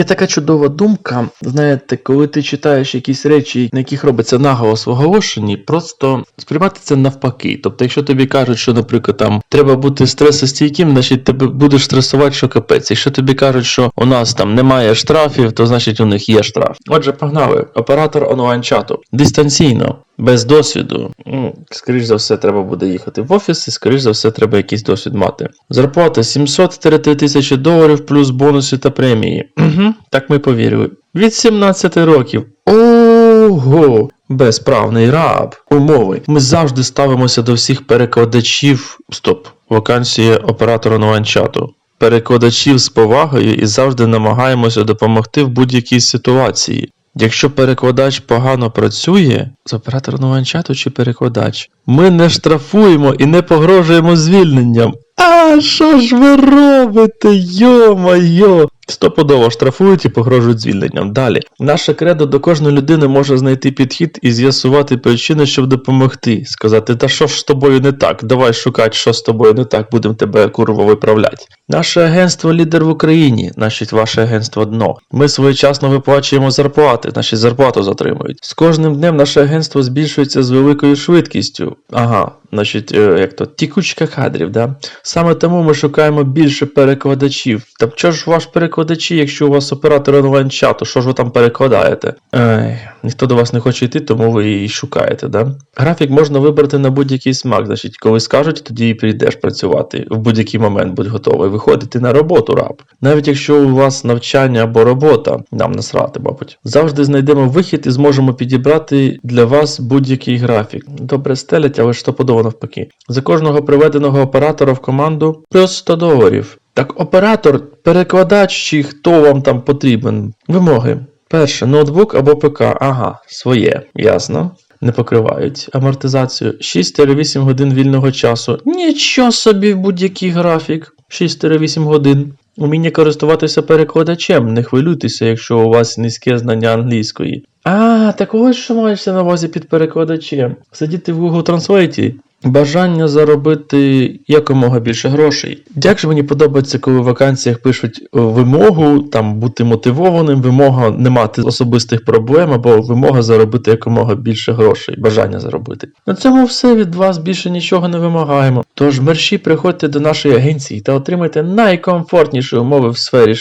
Є така чудова думка, знаєте, коли ти читаєш якісь речі, на яких робиться наголос в оголошенні, просто сприймати це навпаки. Тобто, якщо тобі кажуть, що, наприклад, там треба бути стресостійким, значить тебе будеш стресувати, що капець. Якщо тобі кажуть, що у нас там немає штрафів, то значить у них є штраф. Отже, погнали. Оператор онлайн-чату дистанційно. Без досвіду, ну, скоріш за все, треба буде їхати в офіс, і скоріш за все, треба якийсь досвід мати. Зарплата 700-3 тисячі доларів плюс бонуси та премії. Угу, так ми повірили. Від 17 років. Ого! Безправний раб. Умови. Ми завжди ставимося до всіх перекладачів. Стоп. Вакансія оператора онлайн-чату. Перекладачів з повагою і завжди намагаємося допомогти в будь-якій ситуації. Якщо перекладач погано працює, з оператор онлайн-чату чи перекладач, ми не штрафуємо і не погрожуємо звільненням. А що ж ви робите? Йо-майо! Стопудово штрафують і погрожують звільненням. Далі. Наше кредо до кожної людини може знайти підхід і з'ясувати причини, щоб допомогти. Сказати, та що ж з тобою не так? Давай шукати, що з тобою не так, будемо тебе курво виправляти. Наше агентство лідер в Україні, значить, ваше агентство дно. Ми своєчасно виплачуємо зарплати, значить зарплату затримують. З кожним днем наше агентство збільшується з великою швидкістю. Ага, значить, е, як то тікучка кадрів, да? Саме тому ми шукаємо більше перекладачів. Та що ж ваш перекладачі, якщо у вас оператор онлайн-чату, що ж ви там перекладаєте? Ей, ніхто до вас не хоче йти, тому ви і шукаєте, да? Графік можна вибрати на будь-який смак. Значить, коли скажуть, тоді і прийдеш працювати. В будь-який момент будь готовий. Виходити на роботу раб. Навіть якщо у вас навчання або робота, нам насрати, мабуть. Завжди знайдемо вихід і зможемо підібрати для вас будь-який графік. Добре стелять, але ж стопудово навпаки. За кожного приведеного оператора в команду плюс 100 доларів. Так оператор, перекладач чи хто вам там потрібен? Вимоги. Перше, ноутбук або ПК. Ага, своє, ясно. Не покривають амортизацію. 6-8 годин вільного часу. Нічого собі будь-який графік. 6-8 годин. Уміння користуватися перекладачем. Не хвилюйтеся, якщо у вас низьке знання англійської. А, так ось що маєшся на увазі під перекладачем. Сидіти в Google Translate. Бажання заробити якомога більше грошей. Як же мені подобається, коли в вакансіях пишуть е, вимогу там бути мотивованим, вимога не мати особистих проблем або вимога заробити якомога більше грошей, бажання заробити. На цьому все від вас більше нічого не вимагаємо. Тож мерші приходьте до нашої агенції та отримайте найкомфортніші умови в сфері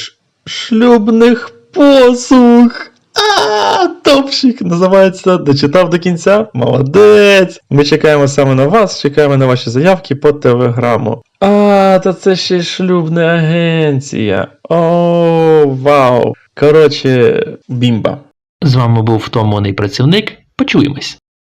шлюбних послуг. А, топчик називається Дочитав до кінця. Молодець! Ми чекаємо саме на вас, чекаємо на ваші заявки по телеграму. А, та це ще й шлюбна агенція. О, вау! Коротше, бімба. З вами був втомлений працівник. Почуємось.